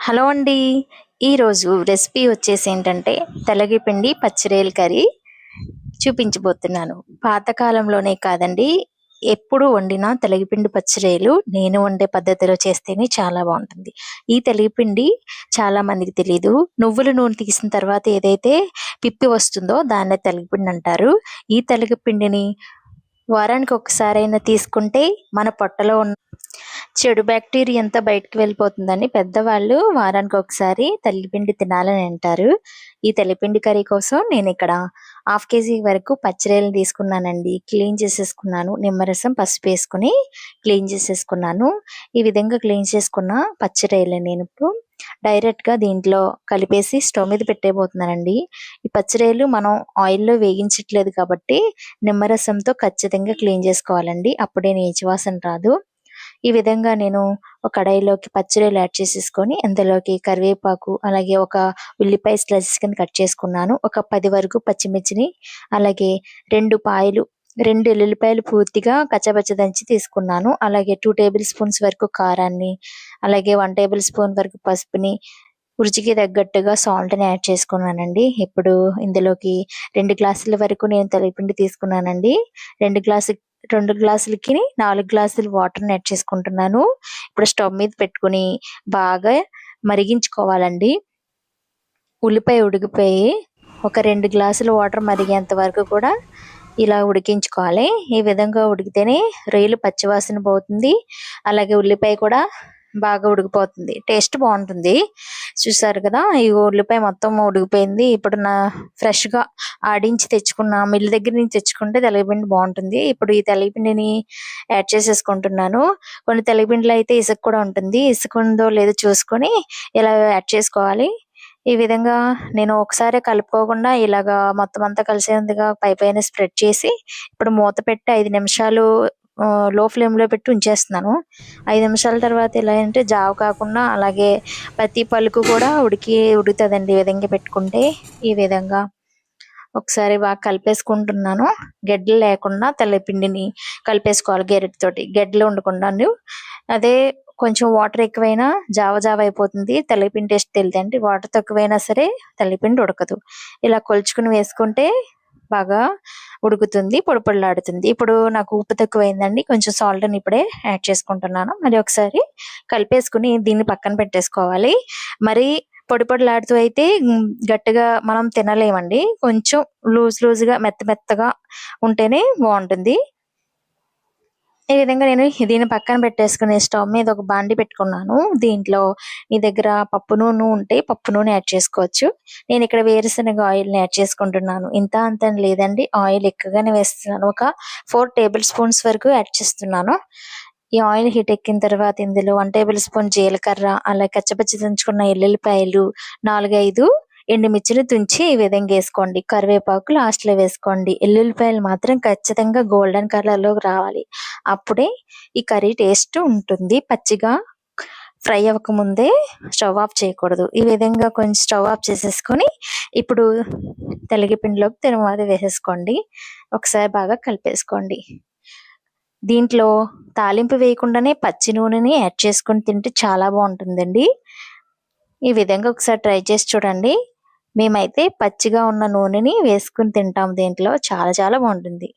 Hello అండి. ఈరోజు recipe వచ్చేసి ఏంటంటే తెలగిపిండి పచ్చిరేలు కర్రీ చూపించబోతున్నాను. పాతకాలంలోనే కాదండి ఎప్పుడు వండినా తెలగిపిండి పచ్చిరేలు నేను వండే పద్ధతిలో చేస్తేనే చాలా బాగుంటుంది. ఈ తెలగిపిండి చాలా మందికి తెలియదు నువ్వుల నూనె తీసిన తర్వాత ఏదైతే పిప్పి వస్తుందో దాన్నే తెలగిపిండి అంటారు. ఈ తెలగిపిండిని వారానికి ఒకసారైనా తీసుకుంటే మన పొట్టలో ఉన్న చెడు బ్యాక్టీరియా అంతా బయటకు వెళ్ళిపోతుందని పెద్దవాళ్ళు వారానికి ఒకసారి తల్లిపిండి తినాలని అంటారు. ఈ తల్లిపిండి కర్రీ కోసం నేను ఇక్కడ హాఫ్ కేజీ వరకు పచ్చిరేలు తీసుకున్నానండి. క్లీన్ చేసేసుకున్నాను. నిమ్మరసం పసుపు వేసుకుని క్లీన్ చేసేసుకున్నాను. ఈ విధంగా క్లీన్ చేసుకున్న పచ్చిరేలు నేను ఇప్పుడు డైరెక్ట్గా దీంట్లో కలిపేసి స్టవ్ మీద పెట్టేయబోతున్నానండి. ఈ పచ్చిరేలు మనం ఆయిల్లో వేగించట్లేదు కాబట్టి నిమ్మరసంతో ఖచ్చితంగా క్లీన్ చేసుకోవాలండి. అప్పుడే నీచు వాసన రాదు. ఈ విధంగా నేను ఒక కడాయిలోకి పచ్చిరొయ్యలు యాడ్ చేసేసుకొని అందులోకి కరివేపాకు అలాగే ఒక ఉల్లిపాయ స్లైసెస్ కింద కట్ చేసుకున్నాను. ఒక పది వరకు పచ్చిమిర్చిని అలాగే రెండు పాయలు రెండు ఎల్లుల్లిపాయలు పూర్తిగా కచ్చపచ్చ దంచి తీసుకున్నాను. అలాగే టూ టేబుల్ స్పూన్స్ వరకు కారాన్ని అలాగే వన్ టేబుల్ స్పూన్ వరకు పసుపుని రుచికి తగ్గట్టుగా సాల్ట్ని యాడ్ చేసుకున్నానండి. ఇప్పుడు ఇందులోకి రెండు గ్లాసుల వరకు నేను తలపిండి తీసుకున్నానండి. రెండు గ్లాసు రెండు గ్లాసులకి నాలుగు గ్లాసులు వాటర్ యాడ్ చేసుకుంటున్నాను. ఇప్పుడు స్టవ్ మీద పెట్టుకుని బాగా మరిగించుకోవాలండి. ఉల్లిపాయ ఉడికిపోయి ఒక రెండు గ్లాసులు వాటర్ మరిగేంత వరకు కూడా ఇలా ఉడికించుకోవాలి. ఈ విధంగా ఉడికితేనే రొయ్యలు పచ్చివాసన పోతుంది. అలాగే ఉల్లిపాయ కూడా బాగా ఉడికిపోతుంది. టేస్ట్ బాగుంటుంది. చూసారు కదా ఈ ఉల్లిపాయ మొత్తం ఉడికిపోయింది. ఇప్పుడు నా ఫ్రెష్గా ఆడించి తెచ్చుకున్న మిల్లు దగ్గర నుంచి తెచ్చుకుంటే తెలగపిండి బాగుంటుంది. ఇప్పుడు ఈ తెలగపిండిని యాడ్ చేసేసుకుంటున్నాను. కొన్ని తెలగపిండిలో అయితే ఇసుక కూడా ఉంటుంది. ఇసుక ఉందో లేదో చూసుకొని ఇలా యాడ్ చేసుకోవాలి. ఈ విధంగా నేను ఒకసారి కలుపుకోకుండా ఇలాగా మొత్తం అంతా కలిసేందుగా పై పైన స్ప్రెడ్ చేసి ఇప్పుడు మూత పెట్టి ఐదు నిమిషాలు లో ఫ్లేమ్లో పెట్టి ఉంచేస్తున్నాను. ఐదు నిమిషాల తర్వాత ఎలా అంటే జావ కాకుండా అలాగే ప్రతి పలుకు కూడా ఉడికి ఉడుకుతుందండి ఈ విధంగా పెట్టుకుంటే. ఈ విధంగా ఒకసారి బాగా కలిపేసుకుంటున్నాను. గడ్డలు లేకుండా తెల్లపిండిని కలిపేసుకోవాలి గెరెటితోటి గడ్డలు ఉండకుండా అదే కొంచెం వాటర్ ఎక్కువైనా జావ జావ అయిపోతుంది. తెల్లపిండి టేస్ట్ తెలియదండి. వాటర్ తక్కువైనా సరే తెల్లపిండి ఉడకదు. ఇలా కొలుచుకుని వేసుకుంటే బాగా ఉడుకుతుంది పొడిపొడలాడుతుంది. ఇప్పుడు నాకు ఉప్పు తక్కువైందండి. కొంచెం సాల్ట్ అని ఇప్పుడే యాడ్ చేసుకుంటున్నాను. మరి ఒకసారి కలిపేసుకుని దీన్ని పక్కన పెట్టేసుకోవాలి. మరి పొడి పొడిలాడుతూ అయితే గట్టిగా మనం తినలేమండి. కొంచెం లూజ్ లూజ్గా మెత్త మెత్తగా ఉంటేనే బాగుంటుంది. ఈ విధంగా నేను దీన్ని పక్కన పెట్టేసుకుని స్టవ్ మీద ఒక బాండి పెట్టుకున్నాను. దీంట్లో మీ దగ్గర పప్పు నూనె ఉంటే పప్పు నూనె యాడ్ చేసుకోవచ్చు. నేను ఇక్కడ వేరుశనగ ఆయిల్ని యాడ్ చేసుకుంటున్నాను. ఇంత అంత లేదండి. ఆయిల్ ఎక్కువగానే వేస్తున్నాను. ఒక ఫోర్ టేబుల్ స్పూన్స్ వరకు యాడ్ చేస్తున్నాను. ఈ ఆయిల్ హీట్ ఎక్కిన తర్వాత ఇందులో వన్ టేబుల్ స్పూన్ జీలకర్ర అలాగే కచ్చపచ్చి దంచుకున్న ఎల్లుల్లిపాయలు నాలుగైదు ఎండుమిర్చిని తుంచి ఈ విధంగా వేసుకోండి. కరివేపాకు లాస్ట్లో వేసుకోండి. ఎల్లుల్లిపాయలు మాత్రం ఖచ్చితంగా గోల్డెన్ కలర్లోకి రావాలి. అప్పుడే ఈ కర్రీ టేస్ట్ ఉంటుంది. పచ్చిగా ఫ్రై అవ్వక ముందే స్టవ్ ఆఫ్ చేయకూడదు. ఈ విధంగా కొంచెం స్టవ్ ఆఫ్ చేసేసుకొని ఇప్పుడు తెలగిపిండిలోకి తిరుమల వేసేసుకోండి. ఒకసారి బాగా కలిపేసుకోండి. దీంట్లో తాలింపు వేయకుండానే పచ్చి నూనెని యాడ్ చేసుకొని తింటే చాలా బాగుంటుందండి. ఈ విధంగా ఒకసారి ట్రై చేసి చూడండి. మేమైతే పచ్చిగా ఉన్న నూనెని వేసుకుని తింటాం దీంట్లో చాలా చాలా బాగుంటుంది.